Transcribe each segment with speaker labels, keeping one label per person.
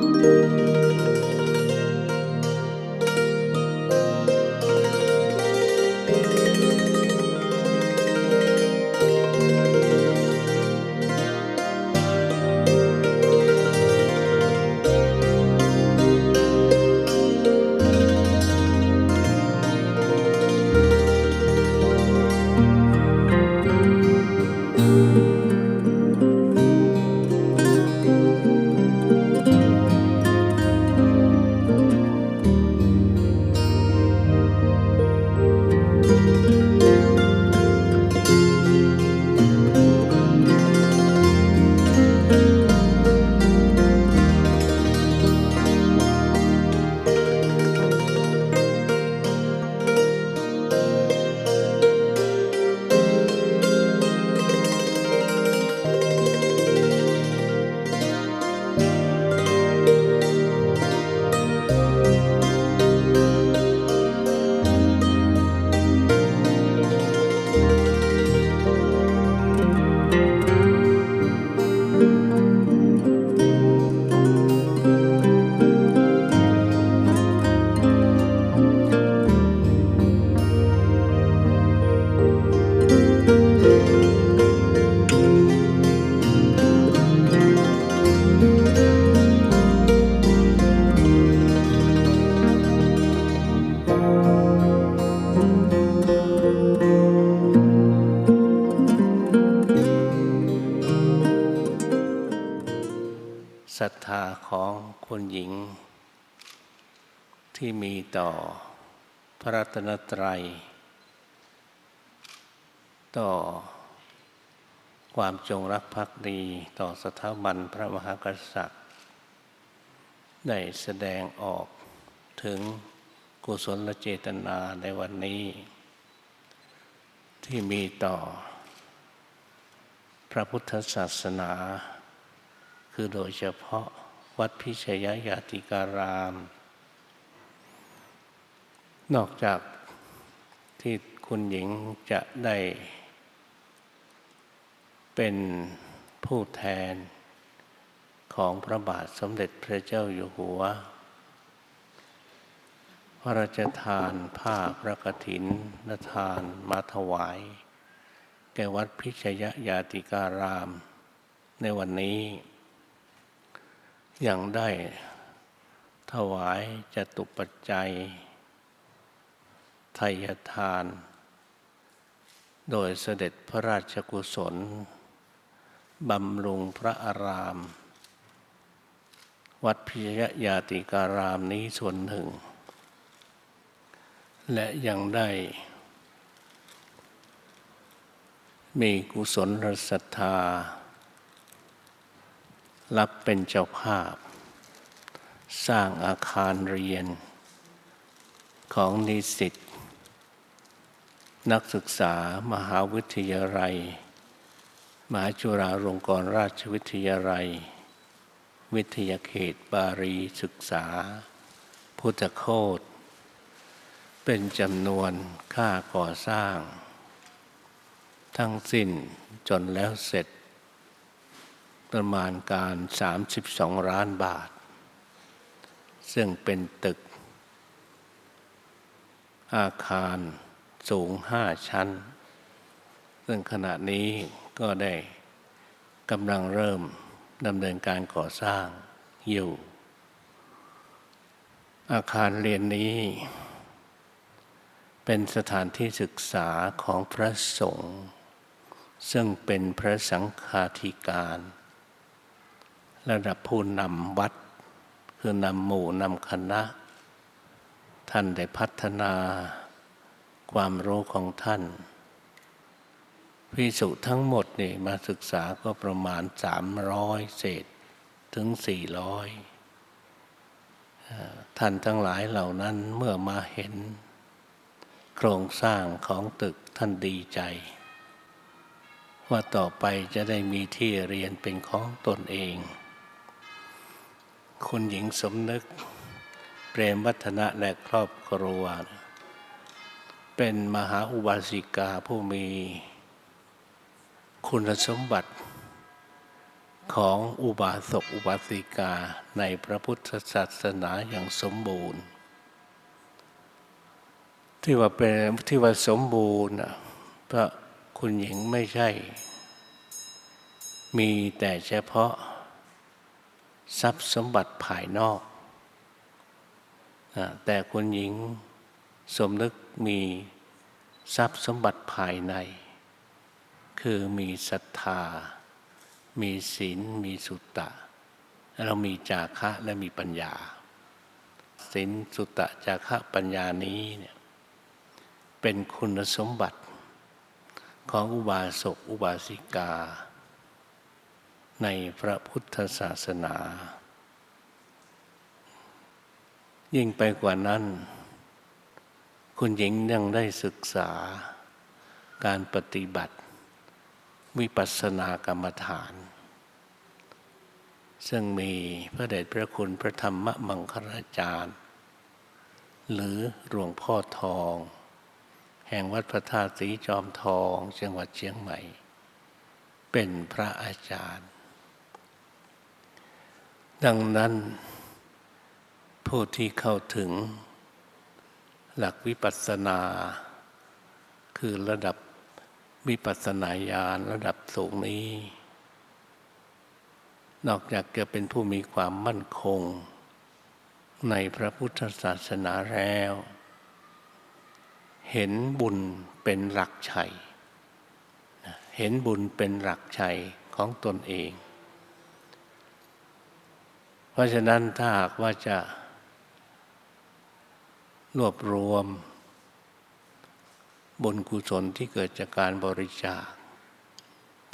Speaker 1: ศ ที่มีต่อพระรัตนตรัย ต่อความจงรักภักดีต่อสถาบันพระมหากษัตริย์ ได้แสดงออกถึงกุศลเจตนาในวันนี้ ที่มีต่อ พระพุทธศาสนา คือโดยเฉพาะวัดพิชยยาติการาม นอกจากที่คุณหญิงจะได้เป็นผู้แทนของพระบาทสมเด็จพระเจ้าอยู่หัว พระราชทานผ้าพระกฐินนทานมาถวาย แก่วัดพิชยยาติการาม ในวันนี้ยังได้ถวายจตุปัจจัย ไทยทาน โดยเสด็จพระราชกุศล บำรุงพระอาราม วัดพิยยาติการามนี้ส่วนหนึ่ง และยังได้ มีกุศลศรัทธา รับเป็นเจ้าภาพ สร้างอาคารเรียนของนิสิต นักศึกษามหาวิทยาลัย มหาจุฬาลงกรณราชวิทยาลัย วิทยาเขตบารีศึกษา พุทธโคตเป็นจำนวนค่าก่อสร้าง ทั้งสิ้นจนแล้วเสร็จ ประมาณการ 32 ล้านบาท ซึ่งเป็นตึก อาคาร สูงห้าชั้น ซึ่งขณะนี้ก็ได้กำลังเริ่มดำเนินการก่อสร้างอยู่ อาคารเรียนนี้ เป็นสถานที่ศึกษาของพระสงฆ์ซึ่งเป็นพระสังฆาธิการ ระดับผู้นำวัด คือนำหมู่นำคณะ ท่านได้พัฒนา ความรู้ของท่านพิสุทั้งหมดนี่มาศึกษาก็ประมาณสามร้อยเศษถึงสี่ร้อยท่านทั้งหลายเหล่านั้นเมื่อมาเห็น โครงสร้างของตึกท่านดีใจ ว่าต่อไปจะได้มีที่เรียนเป็นของตนเอง คุณหญิงสมนึก เปรมวัฒนะและครอบครัว เป็นมหาอุบาสิกาผู้มีคุณสมบัติของอุบาสกอุบาสิกาในพระพุทธศาสนาอย่างสมบูรณ์ ที่ว่าเป็นที่ว่าสมบูรณ์นะเพราะคุณหญิงไม่ใช่ มีแต่เฉพาะ ทรัพย์สมบัติภายนอก แต่คุณหญิงสมนึก มีทรัพย์สมบัติภายใน คือมีศรัทธา มีศีล มีสุตตะ เรามีจาคะและมีปัญญาศีลสุตตะจาคะปัญญานี้เนี่ยเป็นคุณสมบัติของอุบาสกอุบาสิกา ในพระพุทธศาสนา ยิ่งไปกว่านั้น คุณหญิงยังได้ศึกษาการปฏิบัติ วิปัสสนากรรมฐาน ซึ่งมีพระเดชพระคุณพระธรรมมังคลาจารย์ หรือหลวงพ่อทอง แห่งวัดพระธาตุสีจอมทองจังหวัดเชียงใหม่ เป็นพระอาจารย์ ดังนั้นผู้ที่เข้าถึง หลักวิปัสสนา คือระดับวิปัสสนาญาณระดับสูงนี้ นอกจากจะเป็นผู้มีความมั่นคง ในพระพุทธศาสนาแล้ว เห็นบุญเป็นหลักชัยเห็นบุญเป็นหลักชัยของตนเอง เพราะฉะนั้นถ้าหากว่าจะ รวบรวมบุญกุศลที่เกิดจากการบริจาค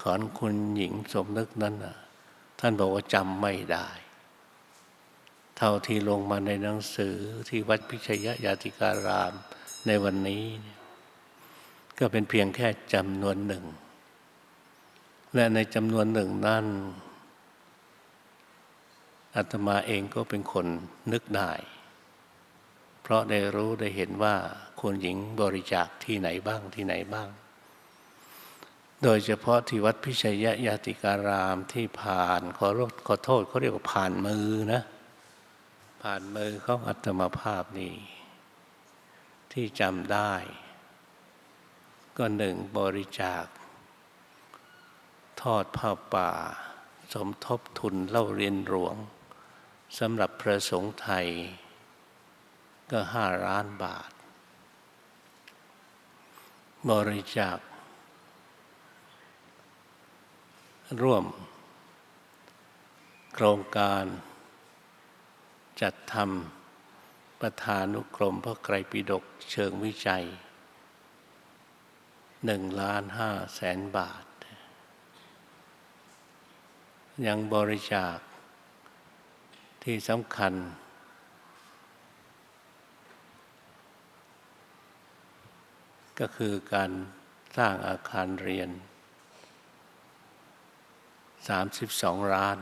Speaker 1: ของคุณหญิงสมนึกนั้นนะท่านบอกว่าจำไม่ได้ เท่าที่ลงมาในหนังสือที่วัดพิชยยาติการามในวันนี้ ก็เป็นเพียงแค่จำนวนหนึ่ง และในจำนวนหนึ่งนั้นอาตมาเองก็เป็นคนนึกได้ เพราะได้รู้ได้เห็นว่าคุณหญิงบริจาคที่ไหนบ้างที่ไหนบ้าง โดยเฉพาะที่วัดพิชัยยาติการามที่ผ่านขอรบขอโทษเขาเรียกว่าผ่านมือนะ ผ่านมือของอัตมาภาพนี้ที่จำได้ ก็หนึ่งบริจาค ทอดผ้าป่า สมทบทุนเล่าเรียนหลวงสำหรับพระสงฆ์ไทย ก็ห้าล้านบาท บริจาค ร่วม โครงการ จัดทำประธานุกรมพระไกรปิฎกเชิงวิจัยหนึ่งล้านห้าแสนบาท ยังบริจาคที่สำคัญ ก็คือการสร้างอาคารเรียน 32ล้าน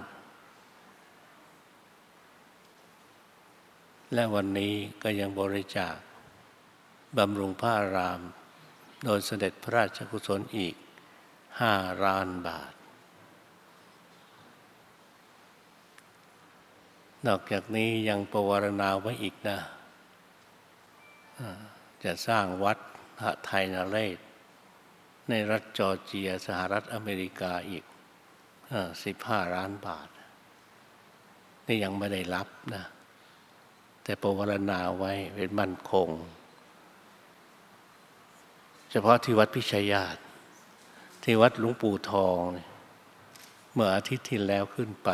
Speaker 1: และวันนี้ก็ยังบริจาคบำรุงพระอาราม โดยเสด็จพระราชกุศลอีก5ล้านบาท นอกจากนี้ยังประวารณาไว้อีกนะ จะสร้างวัด พระไทยนาเรศในรัฐจอร์เจียสหรัฐอเมริกาอีกสิบห้าล้านบาท นี่ยังไม่ได้รับนะ แต่ประวรณาไว้เป็นมั่นคง เฉพาะที่วัดพิชัยญาติที่วัดหลวงปู่ทอง เมื่ออาทิตย์ที่แล้วขึ้นไป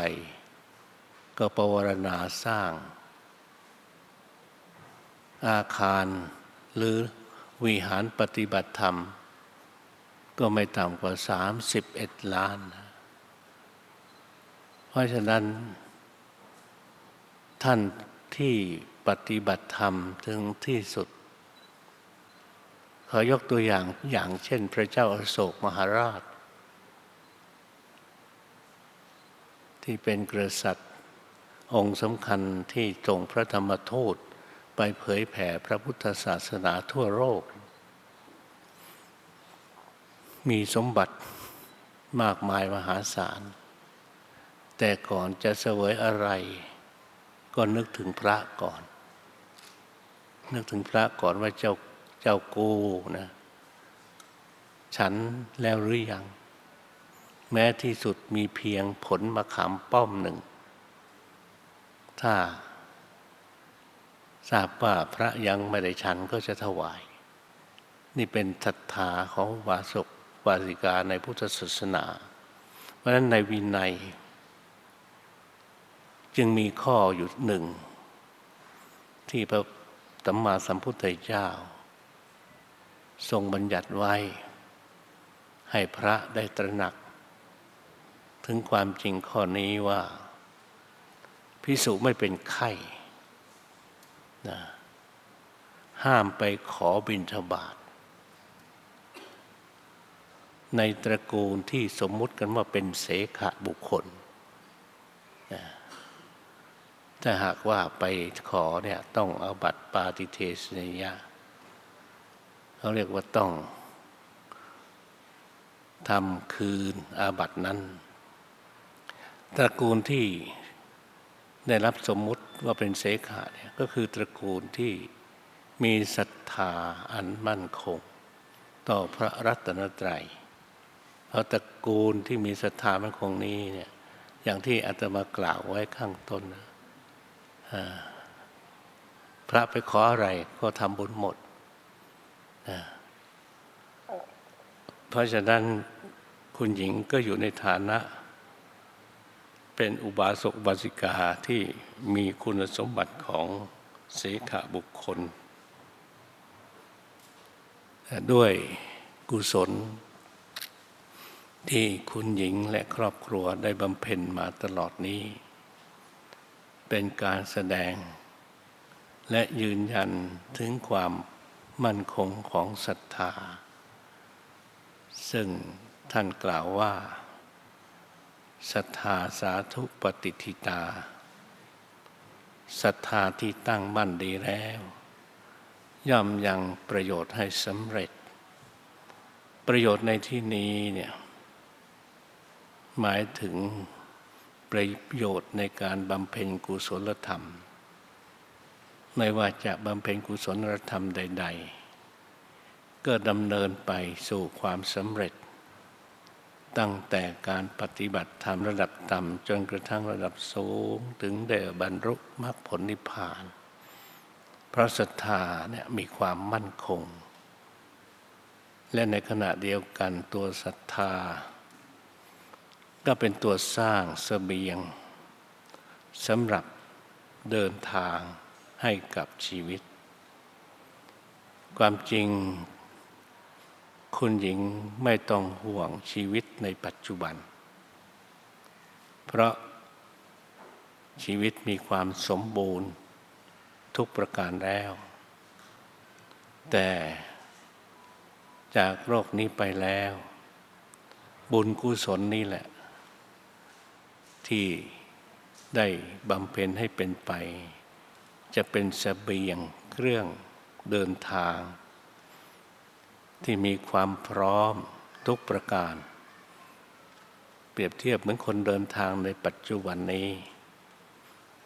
Speaker 1: ก็ประวรณาสร้าง อาคารหรือ วิหารปฏิบัติธรรม ก็ไม่ต่ำกว่า 31 ล้าน เพราะฉะนั้น ท่านที่ปฏิบัติธรรมถึงที่สุด ขอยกตัวอย่างอย่างเช่นพระเจ้าอาโศกมหาราช ที่เป็นกษัตริย์องค์สำคัญที่ทรงพระธรรมทูต ไปเผยแผ่พระพุทธศาสนาทั่วโลก มีสมบัติมากมายมหาศาล แต่ก่อนจะเสวยอะไร ก็นึกถึงพระก่อน นึกถึงพระก่อนว่าเจ้าเจ้ากูนะ ฉันแล้วหรือยัง แม้ที่สุดมีเพียงผลมะขามป้อมหนึ่ง ถ้า ทราบว่าพระยังไม่ได้ฉันก็จะถวาย นี่เป็นศรัทธาของวาสกวาสิกาในพุทธศาสนา เพราะฉะนั้นในวินัย จึงมีข้ออยู่หนึ่ง ที่พระสัมมาสัมพุทธเจ้า ทรงบัญญัติไว้ ให้พระได้ตระหนัก ถึงความจริงข้อนี้ว่าพิสุไม่เป็นไข้ นะห้ามไปขอบิณฑบาตในตระกูลที่สมมุติกันว่าเป็นเสขะบุคคลนะถ้าหากว่าไปขอเนี่ยต้องเอาบัตรปาติเทสนิยะเขาเรียกว่าต้องทำคืนอาบัตินั้น ตระกูลที่ได้รับสมมุติ ว่าเป็นเสขาเนี่ยก็คือตระกูลที่มีศรัทธาอันมั่นคง ต่อพระรัตนตรัย เพราะตระกูลที่มีศรัทธามั่นคงนี้เนี่ยอย่างที่อาตมากล่าวไว้ข้างต้นนะพระไปขออะไรก็ทำบุญหมดนะเพราะฉะนั้นคุณหญิงก็อยู่ในฐานะ เป็นอุบาสกบาสิกาที่มีคุณสมบัติของเสขบุคคล ด้วยกุศล ที่คุณหญิงและครอบครัวได้บำเพ็ญมาตลอดนี้ เป็นการแสดง และยืนยันถึงความมั่นคงของศรัทธา ซึ่งท่านกล่าวว่า ศรัทธาสาธุปฏิทิตาศรัทธาที่ตั้งมั่นดีแล้ว ย่อมยังประโยชน์ให้สำเร็จ ประโยชน์ในที่นี้เนี่ยหมายถึงประโยชน์ในการบำเพ็ญกุศลธรรม ไม่ว่าจะบำเพ็ญกุศลธรรมใด ๆ ก็ดำเนินไปสู่ความสำเร็จ ตั้งแต่การปฏิบัติธรรมระดับต่ำจนกระทั่งระดับสูงถึงเดบรรลุมรรคผลนิพพาน พระศรัทธาเนี่ยมีความมั่นคง และในขณะเดียวกันตัวศรัทธา ก็เป็นตัวสร้างสเสบียงสำหรับเดินทางให้กับชีวิต ความจริง คุณหญิงไม่ต้องห่วงชีวิตในปัจจุบัน เพราะชีวิตมีความสมบูรณ์ทุกประการแล้ว แต่จากโรคนี้ไปแล้ว บุญกุศลนี่แหละ ที่ได้บำเพ็ญให้เป็นไป จะเป็นสเสบียงเครื่องเดินทาง ที่มีความพร้อมทุกประการ เปรียบเทียบเหมือนคนเดินทางในปัจจุบันนี้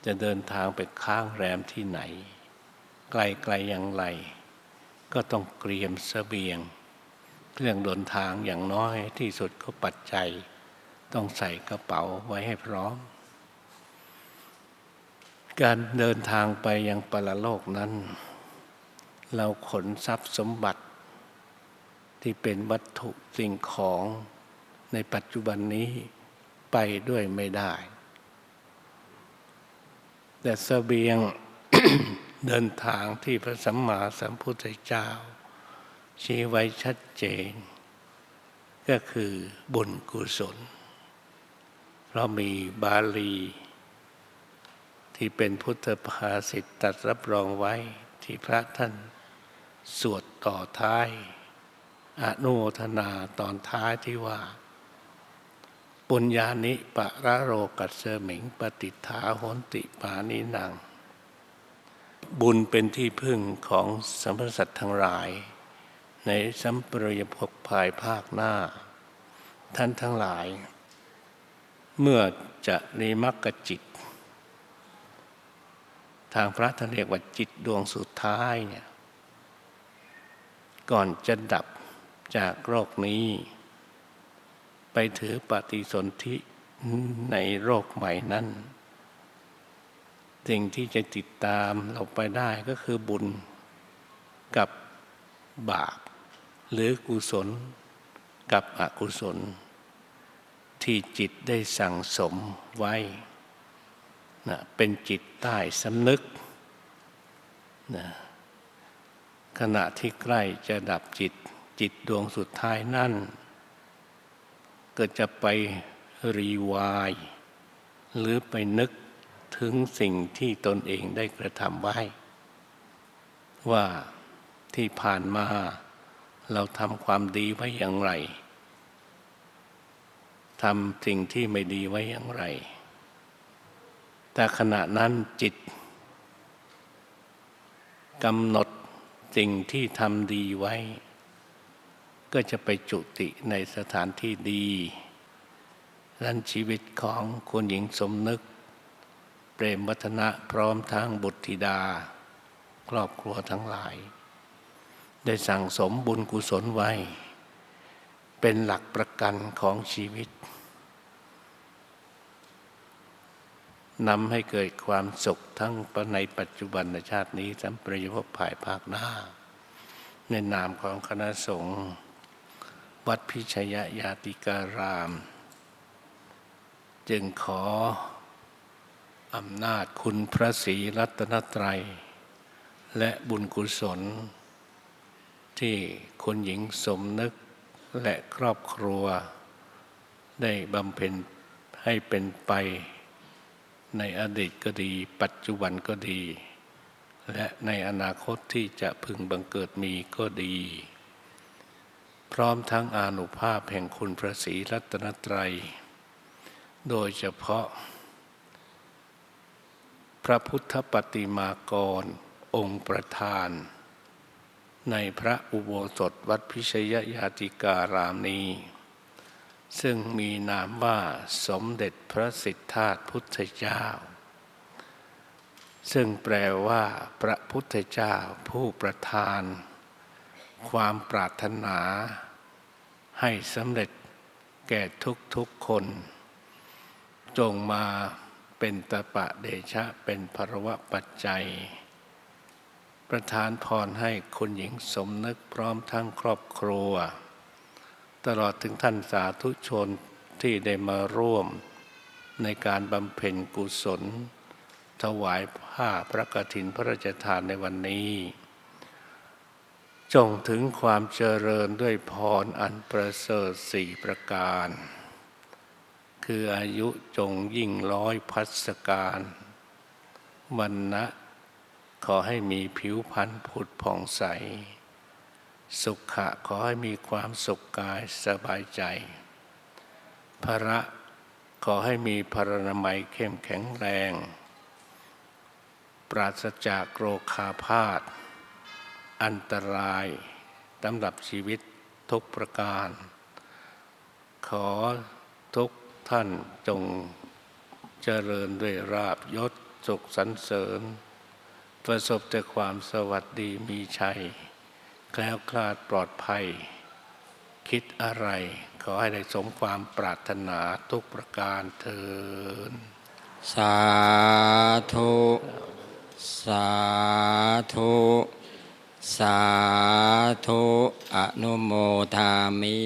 Speaker 1: จะเดินทางไปค้างแรมที่ไหน ไกลๆอย่างไร ก็ต้องเตรียมเสบียง เครื่องเดินทางอย่างน้อยที่สุดก็ปัจจัย ต้องใส่กระเป๋าไว้ให้พร้อม การเดินทางไปยังปรโลกนั้น เราขนทรัพย์สมบัติ ที่เป็นวัตถุสิ่งของในปัจจุบันนี้ไปด้วยไม่ได้ แต่สเสบียงเดินทางที่พระสัมมาสัมพุทธเจ้า ชี้ไว้ชัดเจน ก็คือบุญกุศล เพราะมีบาลี ที่เป็นพุทธภาษิตตัดรับรองไว้ที่พระท่านสวดต่อท้าย อนุโมทนาตอนท้ายที่ว่า ปุญญานิปะระโรกัสเสมิงปฏิฐาหนติปานินางบุญเป็นที่พึ่งของสัมพสัตทั้งหลาย ในสัมปรยภพภายภาคหน้า ท่านทั้งหลาย เมื่อจะนิมักกจิต ทางพระท่านเรียกว่าจิตดวงสุดท้ายเนี่ยก่อนจะดับ จากโรคนี้ ไปถือปฏิสนธิในโรคใหม่นั้น สิ่งที่จะติดตามเราไปได้ก็คือบุญกับบาป หรือกุศลกับอกุศล ที่จิตได้สั่งสมไว้นะเป็นจิตใต้สำนึกนะขณะที่ใกล้จะดับจิต จิตดวงสุดท้ายนั่นก็จะไปรีวาย หรือไปนึกถึงสิ่งที่ตนเองได้กระทำไว้ ว่าที่ผ่านมาเราทำความดีไว้อย่างไรทำสิ่งที่ไม่ดีไว้อย่างไร แต่ขณะนั้นจิตกำหนดสิ่งที่ทำดีไว้ ก็จะไปจุติในสถานที่ดีดันชีวิตของคุณหญิงสมนึก เปรมวัฒนะพร้อมทั้งบุตรธิดา ครอบครัวทั้งหลาย ได้สั่งสมบุญกุศลไว้ เป็นหลักประกันของชีวิตนำให้เกิดความสุขทั้งในปัจจุบันชาตินี้สัมปรายภพภายภาคหน้า ในนามของคณะสงฆ์ วัดพิชยยาติการาม จึงขออำนาจคุณพระศรีรัตนตรัย และบุญกุศล ที่คุณหญิงสมนึกและครอบครัว ได้บำเพ็ญให้เป็นไป ในอดีตก็ดี ปัจจุบันก็ดี และในอนาคตที่จะพึงบังเกิดมีก็ดี พร้อมทั้งอานุภาพแห่งคุณพระศรีรัตนตรัย โดยเฉพาะ พระพุทธปฏิมากรองค์ประธาน ในพระอุโบสถวัดพิชยยาติการามนี้ ซึ่งมีนามว่าสมเด็จพระสิทธาพุทธเจ้า ซึ่งแปลว่าพระพุทธเจ้าผู้ประทาน ความปรารถนา ให้สำเร็จแก่ทุกๆคน จงมาเป็นตปะเดชะเป็นภรวะปัจจัย ประทานพรให้คุณหญิงสมนึกพร้อมทั้งครอบครัว ตลอดถึงท่านสาธุชนที่ได้มาร่วม ในการบำเพ็ญกุศล ถวายผ้าพระกฐินพระราชทานในวันนี้ จงถึงความเจริญด้วยพรอันประเสริฐสี่ประการ คืออายุจงยิ่งร้อยพัสการวันนะขอให้มีผิวพรรณผุดผ่องใส สุขะขอให้มีความสุขกายสบายใจ พระขอให้มีพรนามัยเข้มแข็งแรง ปราศจากโรคาพาธ อันตรายตำหรับชีวิตทุกประการ ขอทุกท่านจงเจริญด้วยราบยศสุขสรรเสริญ ประสบแต่ความสวัสดีมีชัย แคล้วคลาดปลอดภัย คิดอะไร ขอให้ได้สมความปรารถนาทุกประการเถิน
Speaker 2: สาธุ สาธุ สาธุอนุโมทามิ